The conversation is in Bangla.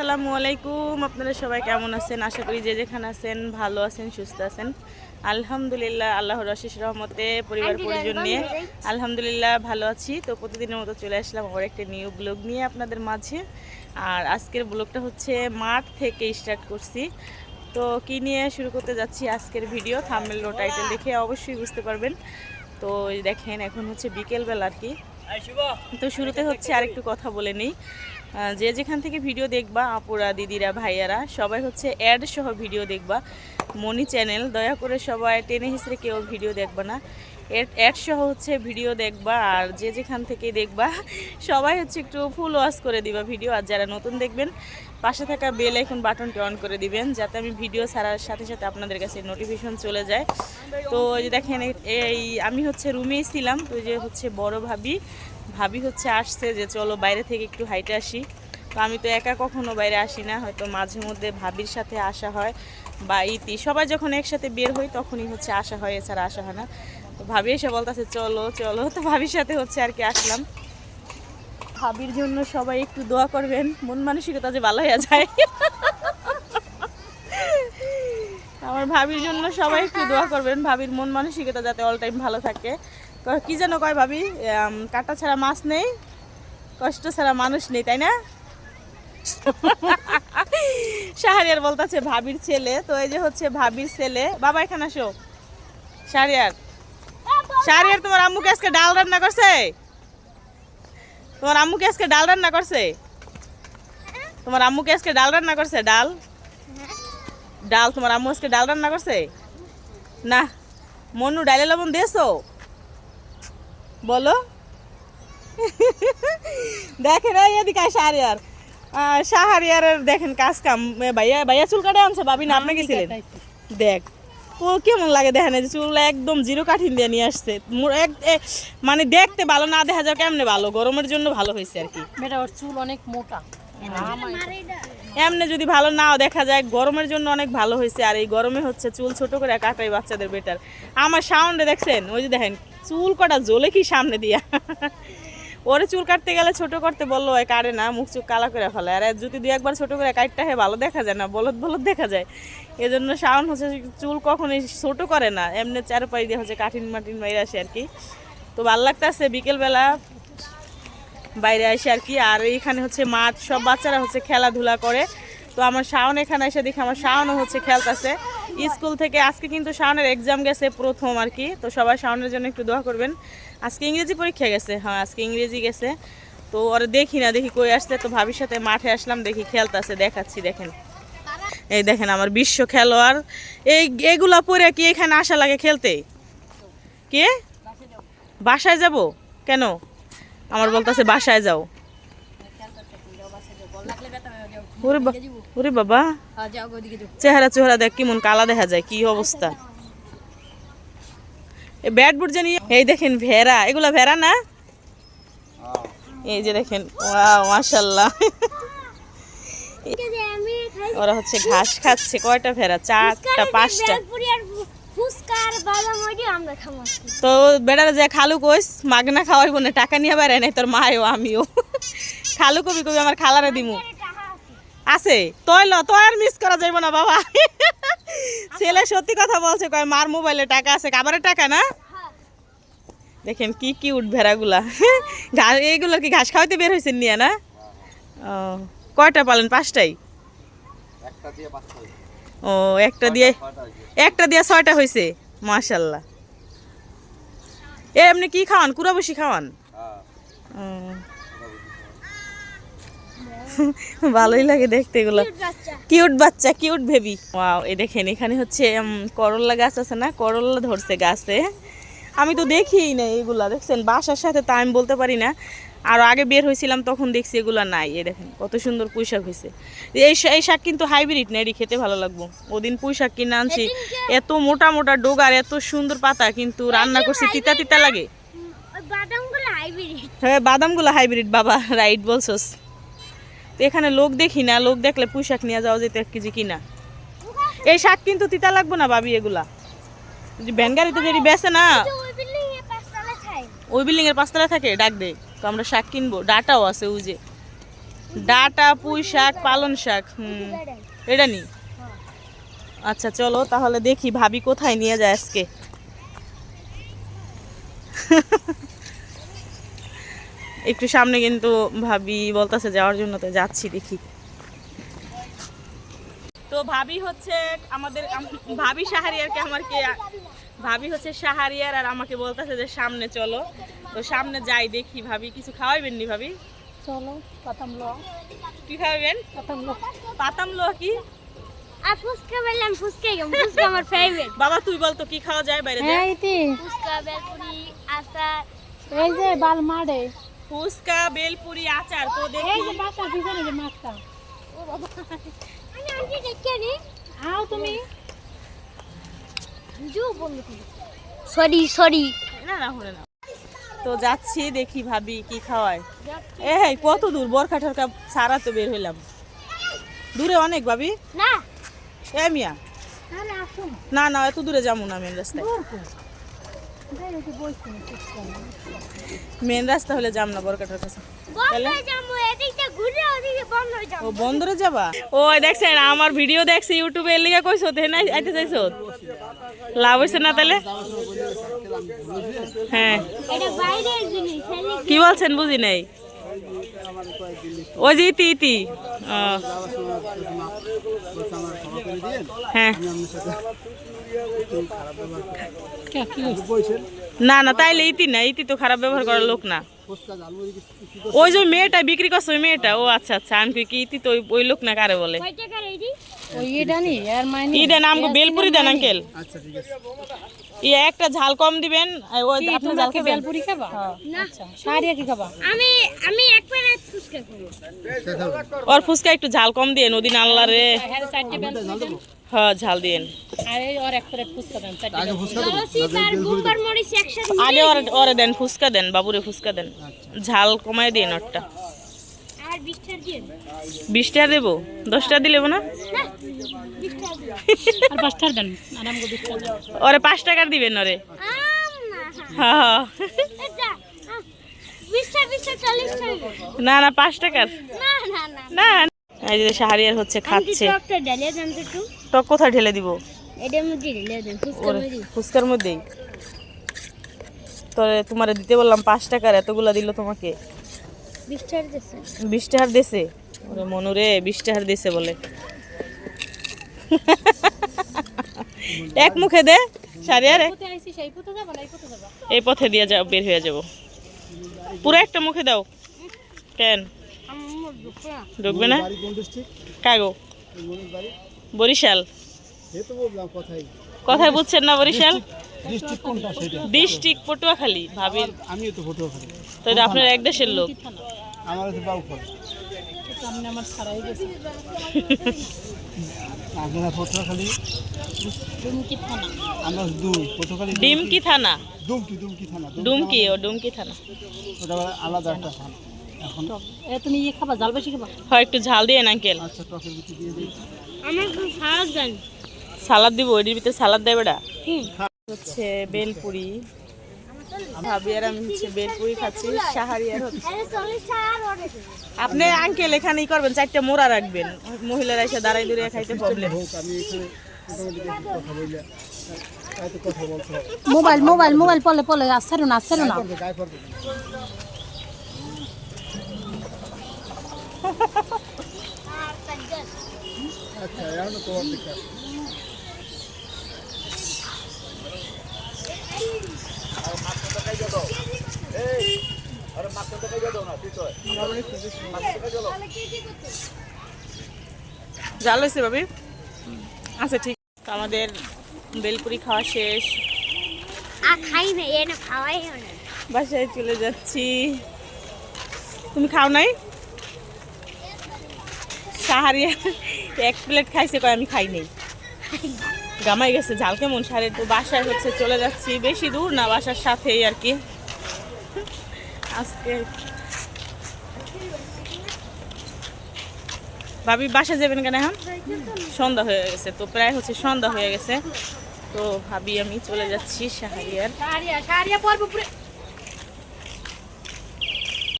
আসসালামু আলাইকুম। আপনারা সবাই কেমন আছেন? আশা করি যে যেখানে আছেন ভালো আছেন সুস্থ আছেন। আলহামদুলিল্লাহ আল্লাহর অশেষ রহমতে পরিবার পরিজন নিয়ে আলহামদুলিল্লাহ ভালো আছি। তো প্রতিদিনের মতো চলে আসলাম আবার একটা নিউ ব্লগ নিয়ে আপনাদের মাঝে। আর আজকের ব্লগটা হচ্ছে মাঠ থেকে স্টার্ট করছি। তো কি নিয়ে শুরু করতে যাচ্ছি আজকের ভিডিও থাম্বেল ও টাইটেল দেখে অবশ্যই বুঝতে পারবেন। তো দেখেন এখন হচ্ছে বিকেলবেলা আর কি। তো শুরুতে হচ্ছে আর একটু কথা বলে নিই। যে যেখান থেকে ভিডিও দেখবা, আপুরা, দিদিরা, ভাইয়ারা, সবাই হচ্ছে অ্যাড সহ ভিডিও দেখবা। মনি চ্যানেল, দয়া করে সবাই টেনে হিসেবে কেউ ভিডিও দেখবা না। অ্যাড সহ হচ্ছে ভিডিও দেখবা, আর যে যেখান থেকে দেখবা, সবাই হচ্ছে একটু ফুল ওয়াশ করে দিবা ভিডিও। আর যারা নতুন দেখবেন পাশে থাকা বেল আইকন বাটনটি অন করে দিবেন, যাতে আমি ভিডিও ছাড়ার সাথে সাথে আপনাদের কাছে নোটিফিকেশন চলে যায়। তো এই যে দেখেন এই আমি হচ্ছে রুমেই ছিলাম, তো যে হচ্ছে বড় ভাবি। ভাবি হচ্ছে আসছে যে চলো বাইরে থেকে একটু হাইটে আসি। তো আমি তো একা কখনো বাইরে আসি না, হয়তো মাঝে মধ্যে ভাবির সাথে আসা হয় বা ইতি। সবাই যখন একসাথে বের হই, তখনই হচ্ছে আসা হয়, এছাড়া আসা হয় না। তো ভাবি এসে বলতেছে, চলো চলো। তো ভাবির সাথে হচ্ছে আর কি আসলাম। ভাবির জন্য সবাই একটু দোয়া করবেন। মন মানসিকতা যে ভালো হয়ে যায়। আমার ভাবির জন্য সবাই একটু দোয়া করবেন। ভাবির মন মানসিকতা যাতে অল টাইম ভালো থাকে। ক- যেন কয় ভাবি? কাঁটা ছাড়া মাছ নেই, কষ্ট ছাড়া মানুষ নেই, তাই না? শাহরিয়ার বলতেছে ভাবির ছেলে। তো এই যে হচ্ছে ভাবির ছেলে। বাবা, এখানে আসো। শাহরিয়ার। শাহরিয়ার, তোমার আম্মুকে আজকে ডাল রান্না করছে? তোমার আম্মুকে আজকে ডাল রান্না করছে? তোমার আম্মুকে আজকে ডাল রান্না করছে? ডাল? ডাল তোমার আম্মু আজকে ডাল রান্না করছে? না। মনু ডালে লবণ দিয়েছ? বলো। দেখেন এদিকে শাহরিয়ার। শাহরিয়ারের দেখেন কাজ কাম। ভাইয়া ভাইয়া চুল কাটে আনছে ভাবি না আপনি গেছিলেন? দেখ। তো কেমন লাগে দেখেন এই যে চুল একদম জিরো কাঠিন দিয়ে নিয়ে আসছে। মানে দেখতে ভালো না দেখা যায় কেমনে ভালো? গরমের জন্য ভালো হয়েছে আর কি। বেটা ওর চুল অনেক মোটা। এমনি। যদি ভালো নাও দেখা যায় গরমের জন্য অনেক ভালো হয়েছে। আর এই গরমে হচ্ছে চুল ছোট করে কাটাই বাচ্চাদের বেটার আমার সাউন্ডে দেখছেন? ওই যে দেখেন চুল কটা জ্বলে কি সামনে দিয়া। ওরে চুল কাটতে গেলে ছোট করতে বলল ওই কাটে না, মুখ চুখ কালা করে ফেলে। আর যদি দুই একবার ছোট করে কাটটা হয়, ভালো দেখা যায় না, বলদ বলদ দেখা যায়। এজন্য শাওন হচ্ছে চুল কখনোই ছোট করে না, এমনি চারপাই দিয়ে হচ্ছে কাঠিন মাটিন বাইরে আসে আর কি। তো ভালো লাগতেছে, বিকেলবেলা বাইরে আসে আর কি, আর এইখানে হচ্ছে মাঠ, সব বাচ্চারা হচ্ছে খেলাধুলা করে। তো আমার শাওন এখানে এসে দেখি আমার শাওনও হচ্ছে খেলতেছে। স্কুল থেকে আজকে কিন্তু শাওনের এক্সাম গেছে প্রথম আর কি। তো সবাই শাওনের জন্য একটু দোয়া করবেন। আজকে ইংরেজি পরীক্ষা গেছে। হ্যাঁ আজকে ইংরেজি গেছে। তো ওরা দেখি না, দেখি কই আসছে। তো ভাবির সাথে মাঠে আসলাম, দেখি খেলতেছে, দেখাচ্ছি, দেখেন। এই দেখেন আমার বিশ্ব খেলোয়াড়। এই, এগুলা পরে কি এখানে আসা লাগে খেলতে? কে? বাসায় যাব? কেন? আমার বলতেছে বাসায় যাও। ওরে ওরে বাবা। চেহারা চেহারা দেখ কেমন কালা দেখা যায়, কি অবস্থা। ব্যাট বুট জানি, এই দেখেন ভেড়া, এগুলা ভেড়া না? এই যে দেখেন, ওয়াও মাশাল্লাহ ওরা হচ্ছে ঘাস খাচ্ছে, কয়টা ভেড়া? চারটা, পাঁচটা। তো বেড়ারা যে খালু কইস, মাগনা খাওয়াইব না, টাকা নিয়ে বেড়ায় নাই, তোর মায়ও আমিও। খালু কবি কবি আমার খালারে দিমু। আছে। তই ল তই আর মিস করা যাইব না বাবা। ছেলে সত্যি কথা বলছে কয় মার মোবাইলে টাকা আছে কাবারের টাকা না? দেখেন কি কিউট ভেড়াগুলা। এইগুলো কি ঘাস খাওয়াইতে বের হয়েছেন নিয়ে না? ও কয়টা পালেন? পাঁচটাই? ও একটা দিয়ে একটা দিয়ে ছয়টা হয়েছে মাশাল্লাহ। এ এমনি কি খাওয়ান? কুড়া বসি খাওয়ান ও। ভালোই লাগে দেখতে এগুলো। কিউট বাচ্চা। কিউট বেবি ওয়াও এই দেখেন এখানে হচ্ছে করল্লা গাছ আছে না? করল্লা ধরছে গাছে। আমি তো দেখিই না এগুলা দেখছেন? বাসার সাথে তা আমি বলতে পারি না। আর আগে বের হয়েছিলাম তখন দেখছি এগুলা নাই। এই দেখেন কত সুন্দর পুঁই শাক হয়েছে। এই এই শাক কিন্তু হাইব্রিড না এটি খেতে ভালো লাগবো। ওদিন পুঁই শাক কিনে আনছি। এত মোটা মোটা ডোগার এত সুন্দর পাতা কিন্তু রান্না করছি তিতা তিতা লাগে। হ্যাঁ বাদামগুলো হাইব্রিড বাবা। রাইট বলছস। তো এখানে লোক দেখি না, লোক দেখলে পুঁই শাক নিয়ে যাওয়া যেত এক কেজি কিনা। এই শাক কিন্তু তিতা লাগবো না ভাবি এগুলা। ভ্যান গাড়িতে যেটি বেছে না, ওই বিল্ডিং এর পাঁচতলা থাকে, ডাক দে। তো আমরা শাক কিনবো। ডাটাও আছে ওই যে। ডাটা পুঁই শাক পালন শাক, হুম। এটা নি? আচ্ছা চলো তাহলে দেখি ভাবি কোথায় নিয়ে যায় আজকে। একটু সামনে কিন্তু ভাবি বলতেছে যাওয়ার জন্য তো যাচ্ছি দেখি। তো ভাবি হচ্ছে আমাদের আম- ভাবি সাহারিয়ারকে আমাকে ভাবি হচ্ছে সাহারিয়ার আর আমাকে বলতেছে যে সামনে চলো। তো সামনে যাই দেখি ভাবি কিছু খাওয়াইবেন নি ভাবি? চলো পাতাম লো কি খাওয়াবেন পাতাম লো পাতাম লো কি? আর ফুচকা বললাম ফুচকাই খাব ফুচকা আমার ফেভারিট বাবা তুই বল তো কি খাওয়া যায় বাইরে হ্যাঁ ফুচকা বেলপুরি আচার। এই যে বাল মারে ফুচকা বেলপুরি আচার তো দেখি। যে বাসা যে মাছটা। ও বাবা আমি আন্টি দেখে নি আও তুমি। জু বন্ধু সরি সরি না না হলে না। তো যাচ্ছি দেখি ভাবি কি খাওয়ায়। এ হেই, কত দূর? বরখা ঠরকা সারা তো বের হইলাম। দূরে অনেক ভাবি। না। এ মিয়া। না না এত দূরে যাব না মেন রাস্তায় যাই একটু বসছি ফুচকা মেন রাস্তা হলে যাম না বরকাটার কাছে হয়ে হয়ে ও বন্দরে যাবা? ও দেখছেন আমার ভিডিও দেখছে ইউটিউবে এর লিগা কইছো তে না আইতে চাইছো? লাভ হইছে না তাহলে? হ্যাঁ। এদিকে কি বলছেন বুঝি নাই? ওই যে ইতি ইতি। ও, হ্যাঁ? না না তাইলে ইতি না ইতি তো খারাপ ব্যবহার করার লোক না। ওই যে মেয়েটা বিক্রি করছে ওই মেয়েটা ও আচ্ছা আচ্ছা আমি কই কি ইতি তো ওই- ওই লোক না কারে বলে? কয় টাকার এইটি ওই এটা নি এর মাইনে দেন আমাকে বেলপুরি দেন আঙ্কেল। ই একটা ঝাল কম দিবেন ওই আপনি ঝাল খাবেন? বেলপুরি খাবা? না। আচ্ছা সারিয়া কি খাবা? আমি আমি এক প্লেট ফুচকা খাব। ওর ফুচকা একটু ঝাল কম দিয়ে নদীন আল্লাহ রে। হ্যাঁ হ্যাঁ ঝাল দিয়েন। আর এই ওর এক প্লেট ফুচকা দেন আগে ওরে ওরে দেন ফুচকা দেন বাবুরে ফুচকা দেন। ঝাল কমায় দিন ওরটা। বিশটা দেবো? দশটা দিলে না? আমাকে ওরে পাঁচ টাকার দিবেন ওরে। না হ্যাঁ হ্যাঁ। না না পাঁচ টাকার। না না না। না এই যে শাহরিয়ার হচ্ছে খাচ্ছে। টক কোথায় ঢেলে দিব? মধ্যে মধ্যে ফুচকার মধ্যেই তোরে তোমারে দিতে বললাম পাঁচ টাকার এতগুলা দিল তোমাকে। বিশ টাকার দেশে ওরে মনুরে বিশ টাকার দেশে বলে। এক মুখে দে যাবা না এই পথে যাবা। এই পথে দিয়ে যাও বের হয়ে যাব। পুরো একটা মুখে দাও। কেন? ঢুকবে না। কাগো। বরিশাল। কথায় বুঝছেন না বরিশাল? ডিস্ট্রিক্ট পটুয়াখালী ভাবির। আমিও তো ফটো খালি তো এটা আপনার এক দেশের লোক। আমার হচ্ছে বাউফল। সামনে আমার ছাড়াই গেছে। আপনারা ফটো ডুমকি থানা। আমরা দুই ফটো ডিমকি থানা? থানা। ডুমকি ও ডুমকি থানা। ওটা আলাদা একটা থানা। এখন এ তুমি ইয়ে খাবা জাল বেশি খাবা? হয় একটু ঝাল দিয়ে আঙ্কেল? আচ্ছা টকের ভিতরে দিয়ে দিই। আমার খুব সাহায্য দেন সালাদ দিব ওইটির ভিতরে সালাদ দেবে হচ্ছে বেলপুরি। ভাবি আর আমি হচ্ছে বেলপুরি খাচ্ছি সাহারিয়ার হচ্ছে। আরে আপনি আঙ্কেল এখানেই করবেন চারটা মোড়া রাখবেন। মহিলারা এসে দাঁড়াই দূরে খাইতে প্রবলেম মোবাইল মোবাইল মোবাইল পলে পলে আসছে না আসছে না। আচ্ছা এখন তোমার দিকে জাল হয়েছে ভাবি? আচ্ছা ঠিক। আমাদের বেলপুরি খাওয়া শেষ। খাই না এনে খাওয়াই বাসায় চলে যাচ্ছি। তুমি খাও নাই? সাহারিয়া এক প্লেট খাইছে কয় আমি খাই নাই। গামাই গেছে ঝাল কেমন সারে? তো বাসায় হচ্ছে চলে যাচ্ছি বেশি দূর না বাসার সাথেই আর কি। আজকে। ভাবি বাসা যাবেন কেন এখন? সন্ধ্যা হয়ে গেছে, তো প্রায় হচ্ছে সন্ধ্যা হয়ে গেছে। তো ভাবি, আমি চলে যাচ্ছি সাহারিয়ার সারিয়া সারিয়া পর্ব পুরে